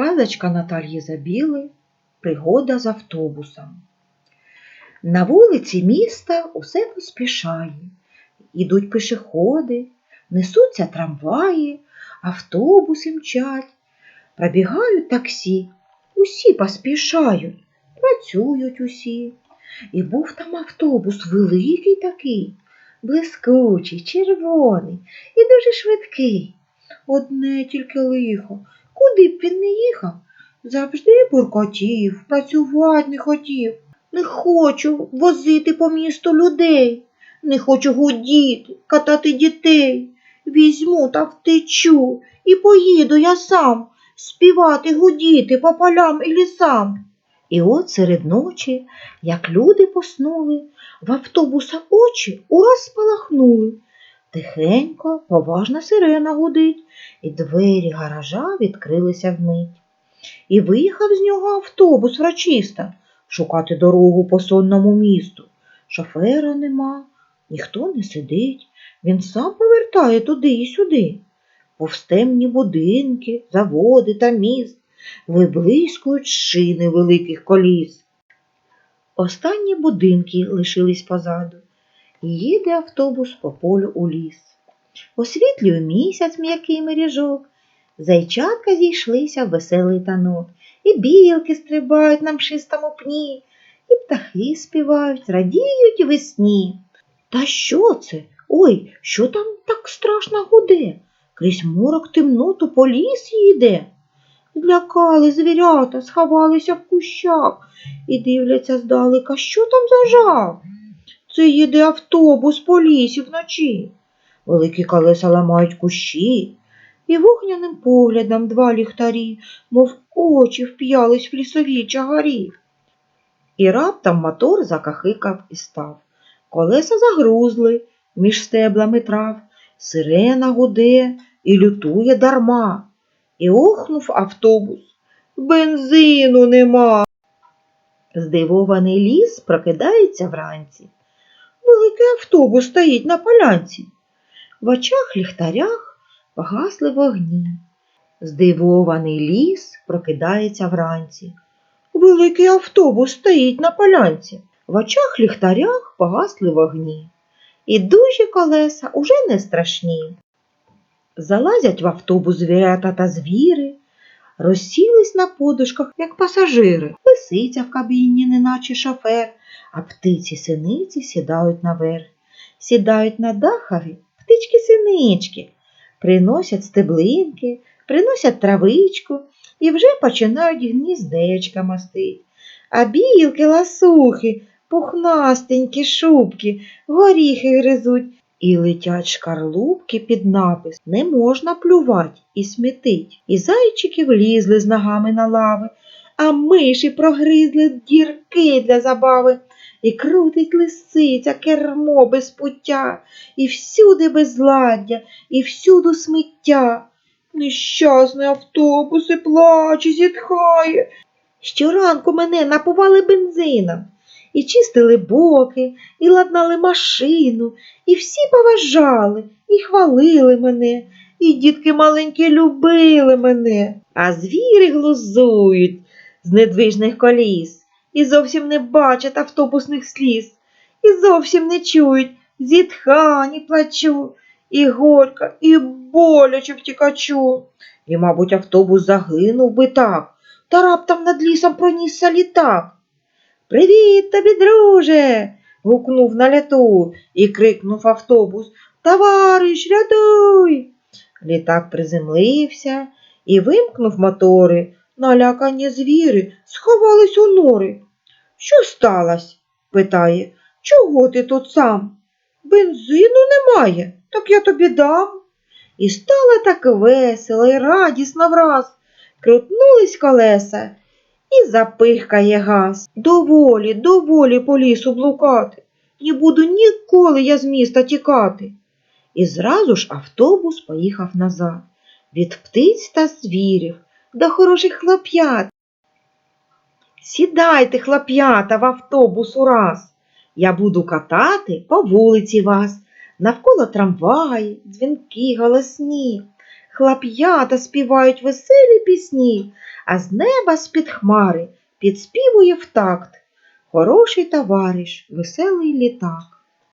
Казочка Наталії Забіли Пригода з автобусом. На вулиці міста усе поспішає. Ідуть пешеходи, несуться трамваї, автобуси мчать, пробігають таксі, усі поспішають, працюють усі. І був там автобус великий такий, блискучий, червоний і дуже швидкий. Одне тільки лихо, куди б він не їхав, завжди буркотів, працювати не хотів. Не хочу возити по місту людей, не хочу гудіти, катати дітей. Візьму та втечу і поїду я сам співати, гудіти по полям і лісам. І от серед ночі, як люди поснули, в автобуса очі ураз спалахнули. Тихенько, поважна сирена гудить, і двері гаража відкрилися вмить. І виїхав з нього автобус врачиста шукати дорогу по сонному місту. Шофера нема, ніхто не сидить, він сам повертає туди і сюди. Повстемні будинки, заводи та міст виблискують шини великих коліс. Останні будинки лишились позаду, їде автобус по полю у ліс. Освітлює місяць м'який мережок, зайчатка зійшлися в веселий танок, і білки стрибають на мшистому пні, і птахи співають, радіють весні. Та що це? Ой, що там так страшно гуде? Крізь морок темноту по ліс їде. Злякали звірята, сховалися в кущах і дивляться здалека, що там за жах. Це їде автобус по лісі вночі. Великі колеса ламають кущі, і вогняним поглядом два ліхтарі, мов очі вп'ялись в лісовій чагарі. І раптом мотор закахикав і став. Колеса загрузли між стеблами трав, сирена гуде і лютує дарма. І охнув автобус. Бензину нема. Здивований ліс прокидається вранці. Великий автобус стоїть на полянці. В очах ліхтарях погасли вогні. Здивований ліс прокидається вранці. Великий автобус стоїть на полянці. В очах ліхтарях погасли вогні. І дужі колеса уже не страшні. Залазять в автобус звірята та звіри, розсілись на подушках, як пасажири, лисиця в кабіні, неначе шофер, а птиці синиці сідають наверх, сідають на дахові птички синички, приносять стеблинки, приносять травичку і вже починають гніздечка мастить. А білки ласухи, пухнастенькі шубки, горіхи гризуть і летять шкарлупки під напис Не можна плювать і смітить. І зайчики влізли з ногами на лави, а миші прогризли дірки для забави. І крутить лисиця кермо без пуття, і всюди безладдя, і всюду сміття. Нещасний автобус і плаче, зітхає. Щоранку мене напували бензином, і чистили боки, і ладнали машину, і всі поважали, і хвалили мене, і дітки маленькі любили мене, а звіри глузують з недвижних коліс і зовсім не бачать автобусних сліз, і зовсім не чують зітхань і плачу, і горько, і боляче втікачу. І, мабуть, автобус загинув би так, та раптом над лісом пронісся літак. Привіт тобі, друже. гукнув на ляту і крикнув автобус Товариш, рятуй. Літак приземлився і вимкнув мотори. Налякані звіри сховались у нори. Що сталося? питає. Чого ти тут сам? Бензину немає, так я тобі дам. І стало так весело і радісно враз. Крутнулись колеса і запихкає газ. Доволі, доволі по лісу блукати. Не буду ніколи я з міста тікати. І зразу ж автобус поїхав назад від птиць та звірів до хороших хлоп'ят. Сідайте, хлоп'ята, в автобус ураз. Я буду катати по вулиці вас, навколо трамваї, дзвінки голосні. Хлоп'ята співають веселі пісні, а з неба з-під хмари підспівує в такт хороший товариш, веселий літак.